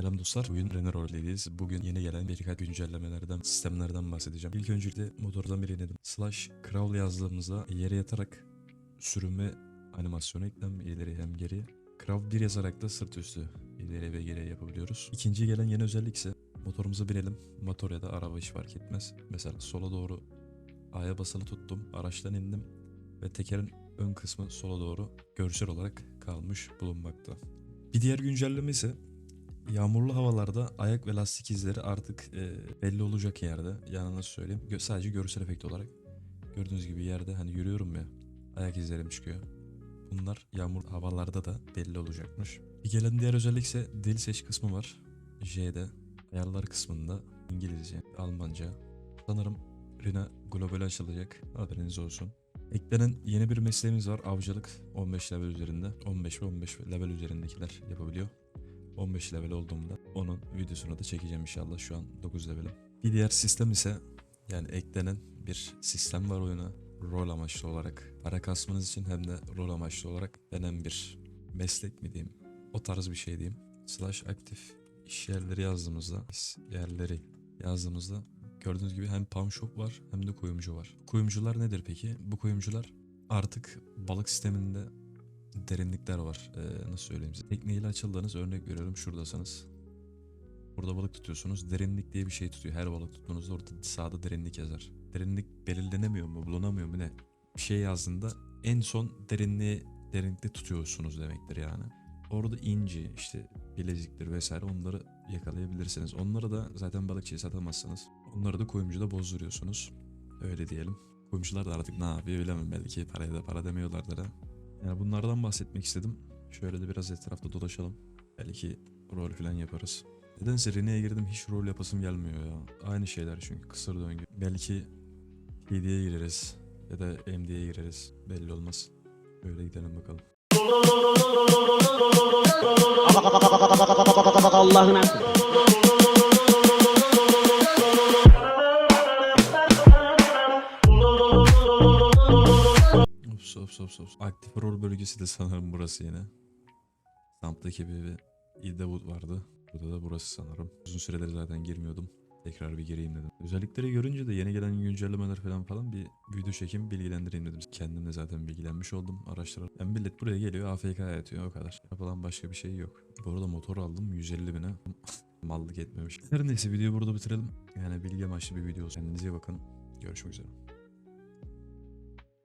Selam dostlar. Bugün Renault Role'deyiz. Bugün yeni gelen birkaç güncellemelerden, sistemlerden bahsedeceğim. İlk öncelikle motordan bir inelim. Slash crawl yazdığımızda yere yatarak sürünme animasyonu eklem ileri hem geriye. Crawl 1 yazarak da sırt üstü ileri ve geriye yapabiliyoruz. İkinci gelen yeni özellik ise motorumuza binelim. Motor ya da araba hiç fark etmez. Mesela sola doğru A'ya basılı tuttum. Araçtan indim ve tekerin ön kısmı sola doğru görsel olarak kalmış bulunmakta. Bir diğer güncelleme ise Yağmurlu havalarda ayak ve lastik izleri artık e, belli olacak yerde. Yani nasıl söyleyeyim? Gö- sadece görsel efekt olarak. Gördüğünüz gibi yerde hani yürüyorum ya. Ayak izlerim çıkıyor. Bunlar yağmur havalarda da belli olacakmış. Bir gelen diğer özellik ise dil seç kısmı var. J'de. Ayarlar kısmında İngilizce, Almanca. Sanırım Rina global açılacak. Haberiniz olsun. Eklenen yeni bir mesleğimiz var. Avcılık 15 level üzerinde. 15 ve 15 level üzerindekiler yapabiliyor. 15 level olduğumda onun videosunu da çekeceğim inşallah. Şu an 9 levelim. Bir diğer sistem ise yani eklenen bir sistem var oyuna. Rol amaçlı olarak. Para kasmanız için hem de rol amaçlı olarak denen bir meslek mi diyeyim. O tarz bir şey diyeyim. Slash aktif iş yerleri yazdığımızda, iş yerleri yazdığımızda gördüğünüz gibi hem pawn shop var hem de kuyumcu var. Kuyumcular nedir peki? Bu kuyumcular artık balık sisteminde derinlikler var. Ee, nasıl söyleyeyim size? Tekneyle açıldığınız örnek veriyorum şuradasınız. Burada balık tutuyorsunuz. Derinlik diye bir şey tutuyor. Her balık tuttuğunuzda orada sağda derinlik yazar. Derinlik belirlenemiyor mu, bulunamıyor mu ne? Bir şey yazdığında en son derinliği derinlikte tutuyorsunuz demektir yani. Orada inci, işte bileziktir vesaire onları yakalayabilirsiniz. Onları da zaten balıkçıya satamazsınız. Onları da kuyumcuda bozduruyorsunuz. Öyle diyelim. Kuyumcular da artık ne yapıyor bilemem belki paraya da para demiyorlardır ha. Yani bunlardan bahsetmek istedim. Şöyle de biraz etrafta dolaşalım. Belki rol falan yaparız. Nedense Rene'ye girdim hiç rol yapasım gelmiyor ya. Aynı şeyler çünkü kısır döngü. Belki PD'ye gireriz ya da MD'ye gireriz. Belli olmaz. Böyle gidelim bakalım. Allah'ına Ops ops ops ops. Aktif rol bölgesi de sanırım burası yine. Stamp'taki bir, Idlewood vardı. Burada da burası sanırım. Uzun süredir zaten girmiyordum. Tekrar bir gireyim dedim. Özellikleri görünce de yeni gelen güncellemeler falan falan bir video çekeyim bilgilendireyim dedim. Kendim de zaten bilgilenmiş oldum araştırarak. Yani millet buraya geliyor AFK yatıyor o kadar. Yapılan başka bir şey yok. Bu arada motor aldım 150 bine. Mallık etmemiş. Her neyse videoyu burada bitirelim. Yani bilgi amaçlı bir video olsun. Kendinize iyi bakın. Görüşmek üzere.